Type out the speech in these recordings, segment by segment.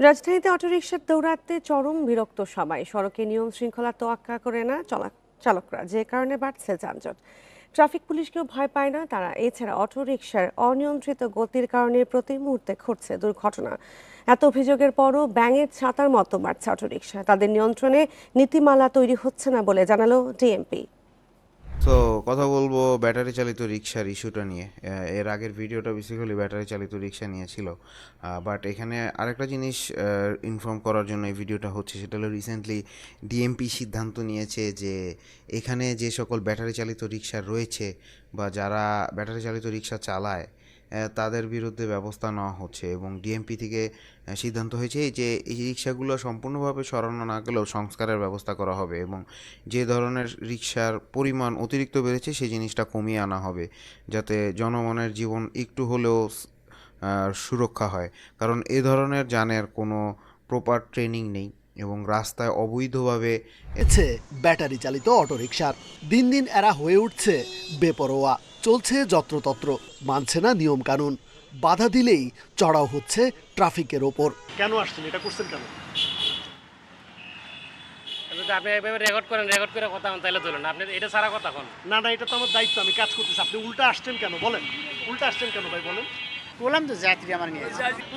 রাজধানীতে অটোরিকশার দৌড়াতে চরম বিরক্ত সবাই। সড়কে নিয়ম শৃঙ্খলা তোয়াক্কা করে না চলা- চালকরা, যে কারণে বাড়ছে যানজট। ট্রাফিক পুলিশকেও ভয় পায় না, তারা এছাড়া অটোরিকশার অনিয়ন্ত্রিত গতির কারণে প্রতি মুহূর্তে ঘটছে দুর্ঘটনা। এত অভিযোগের পরও ব্যাঙের ছাতার মতো বাড়ছে অটোরিকশা। তাদের নিয়ন্ত্রণে নীতিমালা তৈরি হচ্ছে না বলে জানালো ডিএমপি। তো কথা বলব ব্যাটারি চালিত রিক্সার ইস্যুটা নিয়ে। এর আগের ভিডিওটা বেসিক্যালি ব্যাটারি চালিত রিক্সা নিয়ে ছিল বাট এখানে আরেকটা জিনিস ইনফর্ম করার জন্য এই ভিডিওটা হচ্ছে, সেটা হলো রিসেন্টলি ডিএমপি সিদ্ধান্ত নিয়েছে যে এখানে যে সকল ব্যাটারি চালিত রিক্সা রয়েছে বা যারা ব্যাটারি চালিত রিক্সা চালায় তাদের বিরুদ্ধে ব্যবস্থা নেওয়া হচ্ছে এবং ডিএমপি থেকে সিদ্ধান্ত হয়েছে যে এই রিক্সাগুলো সম্পূর্ণভাবে সরানো না গেলেও সংস্কারের ব্যবস্থা করা হবে এবং যে ধরনের রিক্সার পরিমাণ অতিরিক্ত বেড়েছে সেই জিনিসটা কমিয়ে আনা হবে যাতে জনগণের জীবন একটু হলেও সুরক্ষা হয়। কারণ এ ধরনের যানের কোনো প্রপার ট্রেনিং নেই এবং রাস্তায় অবৈধভাবে ব্যাটারি চালিত অটোরিকশার দিন দিন এরা হয়ে উঠছে বেপরোয়া। চলছে যত্রতত্র মানছে না নিয়ম কানুন বাধা দিলেই চড়াও হচ্ছে ট্রাফিকের ওপর। কেন আসছেন? এটা করছেন কেন? আপনি এইভাবে রেকর্ড করেন রেকর্ড করে কথা তাহলে ধরুন আপনি এটা সারা কথা হন না না এটা তো আমার দায়িত্ব আমি কাজ করতেছি। আপনি উল্টা আসছেন কেন? বলেন। উল্টা আসছেন কেন ভাই বলেন। বললাম তো যাত্রী আমার নিয়ে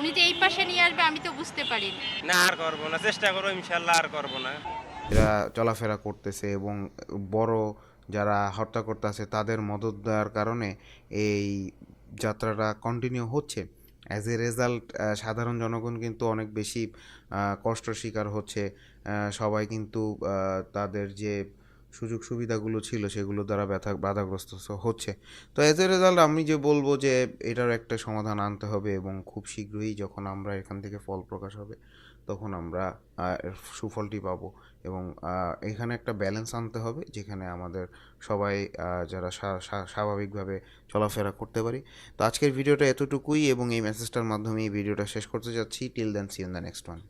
উনি যে এই পাশে নিয়ে আসবে আমি তো বুঝতে পারি না আর করব না। চেষ্টা করব ইনশাল্লাহ আর করব না। এরা চলাফেরা করতেছে এবং বড় যারা হত্যা করতে আছে তাদের মদত দেওয়ার কারণে এই যাত্রাটা কন্টিনিউ হচ্ছে। অ্যাজ এ রেজাল্ট সাধারণ জনগণ কিন্তু অনেক বেশি কষ্ট শিকার হচ্ছে। সবাই কিন্তু তাদের যে সুযোগ সুবিধাগুলো ছিল, সেগুলো দ্বারা ব্যথা, বাধাগ্রস্ত হচ্ছে। তো অ্যাজ এ রেজাল্ট আমি যে বলব যে এটার একটা সমাধান আনতে হবে এবং খুব শীঘ্রই যখন আমরা এখান থেকে ফল প্রকাশ হবে, তখন আমরা সুফলটি পাবো এবং এখানে একটা ব্যালেন্স আনতে হবে যেখানে আমাদের সবাই যারা স্বা- স্বা- স্বাভাবিকভাবে চলাফেরা করতে পারি। তো আজকের ভিডিওটা এতটুকুই এবং এই মেসেজটার মাধ্যমে এই ভিডিওটা শেষ করতে যাচ্ছি। Till then see in the next one